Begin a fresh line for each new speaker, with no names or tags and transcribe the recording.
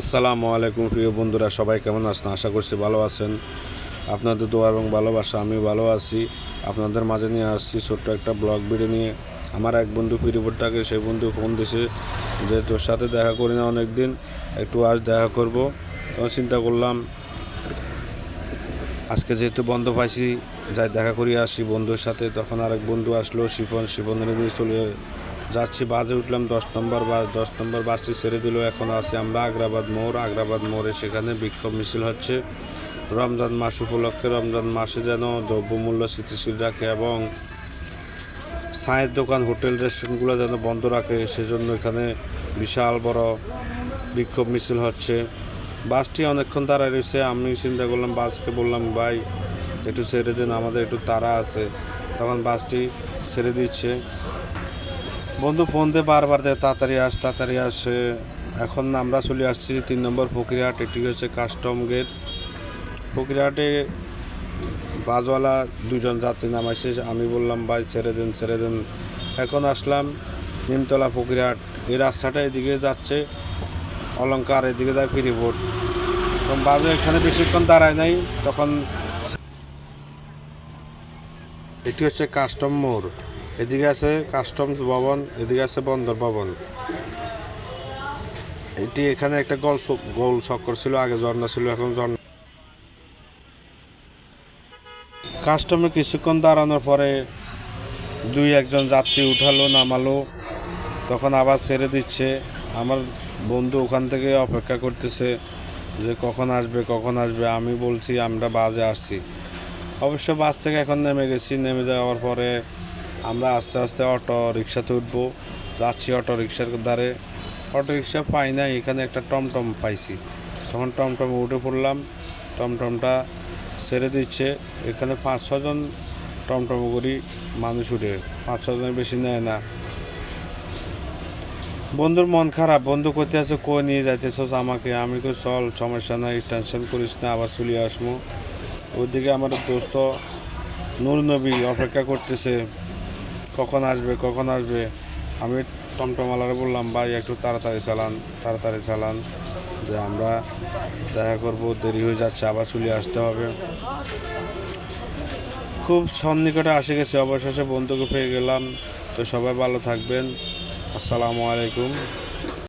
আসসালামু আলাইকুম প্রিয় বন্ধুরা, সবাই কেমন আছেন? আশা করছি ভালো আছেন। আপনাদের দোয়া এবং ভালোবাসা, আমি ভালো আছি। আপনাদের মাঝে নিয়ে আসছি ছোট্ট একটা ব্লগ ভিডিও নিয়ে। আমার এক বন্ধু পিরিপুরটাকে সেই বন্ধু ফোন দিছে যে, তোর সাথে দেখা করি না অনেক দিন একটু আজ দেখা করব। তখন চিন্তা করলাম, আজকে যেহেতু বন্ধ পাইছি, যাই দেখা করি আসি বন্ধুর সাথে। তখন আরেক বন্ধু আসলো শিপন শিপনের নিয়ে চলে যাচ্ছি, বাজে উঠলাম দশ নম্বর বাস দশ নম্বর বাসটি ছেড়ে দিল। এখন আছি আমরা আগ্রাবাদ মোড়। আগ্রাবাদ মোড়ে সেখানে বিক্ষোভ মিছিল হচ্ছে। রমজান মাস উপলক্ষে, রমজান মাসে যেন দ্রব্যমূল্য স্থিতিশীল রাখে এবং চায়ের দোকান, হোটেল, রেস্টুরেন্টগুলো যেন বন্ধ রাখে, সেজন্য এখানে বিশাল বড় বিক্ষোভ মিছিল হচ্ছে। বাসটি অনেকক্ষণ দাঁড়ায় রয়েছে। আমি চিন্তা করলাম, বাসকে বললাম, ভাই, একটু ছেড়ে দিন, আমাদের একটু তারা আছে। তখন বাসটি ছেড়ে দিচ্ছে। বন্ধু ফোন দিয়ে বারবার দেয় তাড়াতাড়ি আস, তাড়াতাড়ি আসে। এখন আমরা চলে আসছি তিন নম্বর ফকিরহাট, এটি হচ্ছে কাস্টম গেট ফকিরহাটে বাজওয়ালা দুজন যাত্রী নামাইছে, আমি বললাম, ভাই, ছেড়ে দেন ছেড়ে দেন। এখন আসলাম নিমতলা ফকিরহাট। এই রাস্তাটা এদিকে যাচ্ছে অলঙ্কার এদিকে যায় ফিরিবোর্ড তখন বাজে এখানে বেশিক্ষণ দাঁড়ায় নাই, তখন এটি হচ্ছে কাস্টম মোড় এদিকে আছে কাস্টমস ভবন, এদিকে আছে বন্দর ভবন। এটি এখানে একটা গোল গোল চক্কর ছিল, আগে ঝর্ণা ছিল, এখন ঝর্ণা। কাস্টমে কিছুক্ষণ দাঁড়ানোর পরে দুই একজন যাত্রী উঠালো, নামালো, তখন আবার ছেড়ে দিচ্ছে। আমার বন্ধু ওখান থেকে অপেক্ষা করতেছে যে কখন আসবে কখন আসবে, আমি বলছি আমরা বাজে আসছি। অবশ্য বাস থেকে এখন নেমে গেছি, নেমে যাওয়ার পরে আমরা আস্তে আস্তে অটো রিক্সাতে উঠবো। যাচ্ছি অটো রিক্সার ধারে। অটো রিক্সা পাই না এখানে একটা টমটম পাইছি। তখন টমটমে উঠে পড়লাম, টমটমটা ছেড়ে দিচ্ছে। এখানে পাঁচ ছজন টমটম করি মানুষ উঠে, পাঁচ ছজনের বেশি নেয় না। বন্ধুর মন খারাপ, বন্ধু করতে আছে, কই নিয়ে যাইতেছস আমাকে? আমি কই, চল, সমস্যা নাই, টেনশন করিস না, আবার চলে আসব। ওইদিকে আমার দোস্ত নূর নবী অপেক্ষা করতেছে। কখন আসবে কখন আসবে? আমি টমটমালারে বললাম, ভাই, একটু তাড়াতাড়ি চালান তাড়াতাড়ি চালান। যে আমরা দেখা করব, দেরি হয়ে যাচ্ছে, আবার চলে আসতে হবে। খুব সন্নিকটে আসে গেছে, অবশেষে বন্ধুকে পেয়ে গেলাম। তো সবাই ভালো থাকবেন। আসসালামু আলাইকুম।